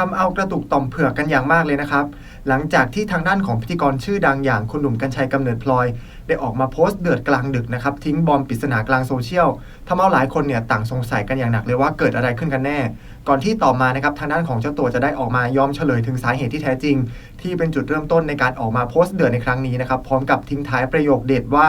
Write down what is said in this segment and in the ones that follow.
ทำเอากระตุกต่อมเผือกกันอย่างมากเลยนะครับ หลังจากที่ทางด้านของพิธีกรชื่อดังอย่างคุณหนุ่มกัญชัยกำเนิดพลอย ได้ออกมาโพสต์เดือดกลางดึกนะครับ ทิ้งบอมปริศนากลางโซเชียลทำเอาหลายคนเนี่ยต่างสงสัยกันอย่างหนักเลยว่าเกิดอะไรขึ้นกันแน่ ก่อนที่ต่อมานะครับทางด้านของเจ้าตัวจะได้ออกมายอมเฉลยถึงสาเหตุที่แท้จริง ที่เป็นจุดเริ่มต้นในการออกมาโพสต์เดือดในครั้งนี้นะครับพร้อมกับทิ้งท้ายประโยคเด็ดว่า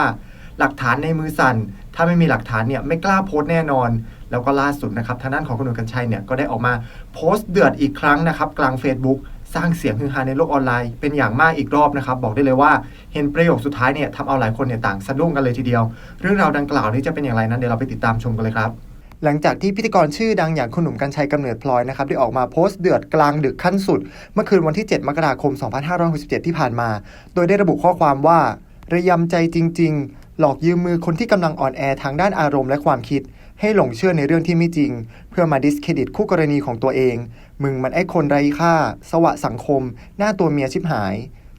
หลักฐานในมือสั่น ถ้าไม่มีหลักฐานเนี่ยไม่กล้าโพสต์แน่นอน แล้วก็ล่าสุดนะครับทางด้านของคุณหนุ่มกัญชัยเนี่ยก็ได้ออกมาโพสต์เดือดอีกครั้งนะครับกลาง Facebook สร้างเสียงฮือฮาในโลกออนไลน์เป็นอย่างมากอีกรอบนะครับ บอกได้เลยว่าเห็นประโยคสุดท้ายเนี่ยทำเอาหลายคนเนี่ยต่างสะดุ้งกันเลยทีเดียว เรื่องราวดังกล่าวนี้จะเป็นอย่างไรนั้นเดี๋ยวเราไปติดตามชมกันเลยครับหลังจากที่พิธีกรชื่อดังอย่างคุณหนุ่มกัญชัยกำเนิดพลอยนะครับได้ออกมาโพสต์เดือดกลางดึกขั้นสุด เมื่อคืนวันที่ 7 มกราคม 2567 ที่ผ่านมา โดยได้ระบุข้อความว่า ระยำใจจริง ๆ หลอกยืมมือคนที่กำลังอ่อนแอทางด้านอารมณ์และความคิด ให้หลงเชื่อในเรื่องที่ไม่จริง เพื่อมาดิสเครดิตคู่กรณีของตัวเอง มึงมันไอ้คนไร้ค่า สวะสังคม หน้าตัวเมียชิบหาย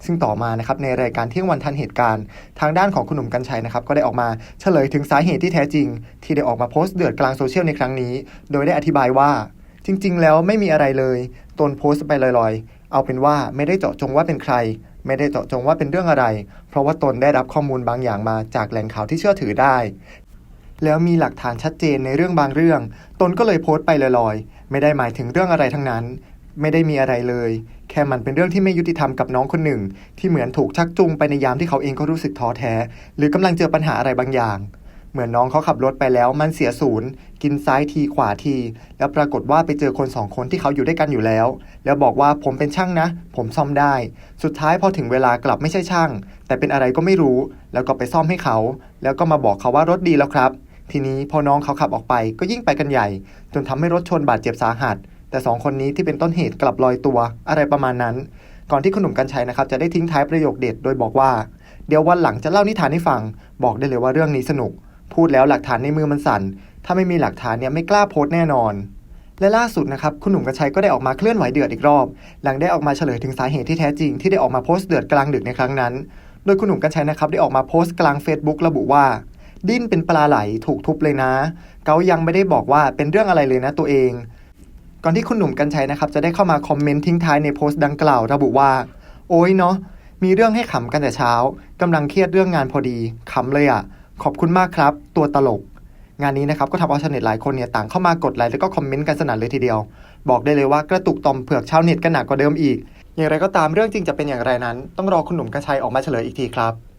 ซึ่งต่อมานะครับในรายการเที่ยงวันทันเหตุการณ์ ทางด้านของคุณหนุ่มกัญชัยนะครับก็ได้ออกมาเฉลยถึงสาเหตุที่แท้จริง ที่ได้ออกมาโพสต์เดือดกลางโซเชียลในครั้งนี้ โดยได้อธิบายว่า จริง ๆ แล้วไม่มีอะไรเลยตนโพสต์ไปลอยๆ เอาเป็นว่าไม่ได้เจาะจงว่าเป็นใครไม่ได้เจาะจงว่าเป็นเรื่องอะไร เพราะว่าตนได้รับข้อมูลบางอย่างมาจากแหล่งข่าวที่เชื่อถือได้ แล้วมีหลักฐานชัดเจนในเรื่องบางเรื่อง ตนก็เลยโพสต์ไปลอยๆ ไม่ได้หมายถึงเรื่องอะไรทั้งนั้น ไม่ได้มีอะไรเลย แค่มันเป็นเรื่องที่ไม่ยุติธรรมกับน้องคนหนึ่ง ที่เหมือนถูกชักจูงไปในยามที่เขาเองก็รู้สึกท้อแท้ หรือกำลังเจอปัญหาอะไรบางอย่าง เหมือนน้องเขาขับรถไปแล้ว มันเสียศูนย์ กินซ้ายทีขวาที แล้วปรากฏว่าไปเจอคนสองคนที่เขาอยู่ด้วยกันอยู่แล้ว แล้วบอกว่าผมเป็นช่างนะ ผมซ่อมได้ สุดท้ายพอถึงเวลากลับไม่ใช่ช่าง แต่เป็นอะไรก็ไม่รู้ แล้วก็ไปซ่อมให้เขา แล้วก็มาบอกเขาว่ารถดีแล้วครับ ทีนี้พอน้องเขาขับออกไปก็ยิ่งไปกันใหญ่ จนทำให้รถชนบาดเจ็บสาหัส แต่สองคนนี้ที่เป็นต้นเหตุกลับลอยตัว อะไรประมาณนั้น ก่อนที่คุณหนุ่มกัญชัยนะครับจะได้ทิ้งท้ายประโยคเด็ดโดยบอกว่า เดี๋ยววันหลังจะเล่านิทานให้ฟัง บอกได้เลยว่าเรื่องนี้สนุก พูดแล้วหลักฐานในมือมันสั่น ถ้าไม่มีหลักฐานเนี่ยไม่กล้าโพสต์แน่นอนและล่าสุดนะครับคุณหนุ่มกัญชัยก็ได้ออกมาเคลื่อนไหวเดือดอีกรอบ หลังได้ออกมาเฉลยถึงสาเหตุที่แท้จริงที่ได้ออกมาโพสต์เดือดกลางดึกในครั้งนั้น โดยคุณหนุ่มกัญชัยนะครับได้ออกมาโพสต์กลาง Facebook ระบุว่า ดิ้นเป็นปลาไหลถูกทุบเลยนะเขายังไม่ได้บอกว่าเป็นเรื่องอะไรเลยนะตัวเอง ก่อนที่คุณหนุ่มกัญชัยนะครับ จะได้เข้ามาคอมเมนต์ทิ้งท้ายในโพสต์ดังกล่าวระบุว่า โอ้ยเนาะมีเรื่องให้ขำกันแต่เช้ากำลังเครียดเรื่องงานพอดีขำเลยอะ่ะ ขอบคุณมากครับ ตัวตลก งานนี้นะครับก็ทำเอาชาวเน็ตหลายคนเนี่ยต่างเข้ามากดไลค์แล้วก็คอมเมนต์กันสนั่นเลยทีเดียว บอกได้เลยว่ากระตุกตอมเผือกชาวเน็ตกันหนักกว่าเดิมอีก อย่างไรก็ตามเรื่องจริงจะเป็นอย่างไรนั้น ต้องรอคุณหนุ่มกัญชัยออกมาเฉลยอีกทีครับ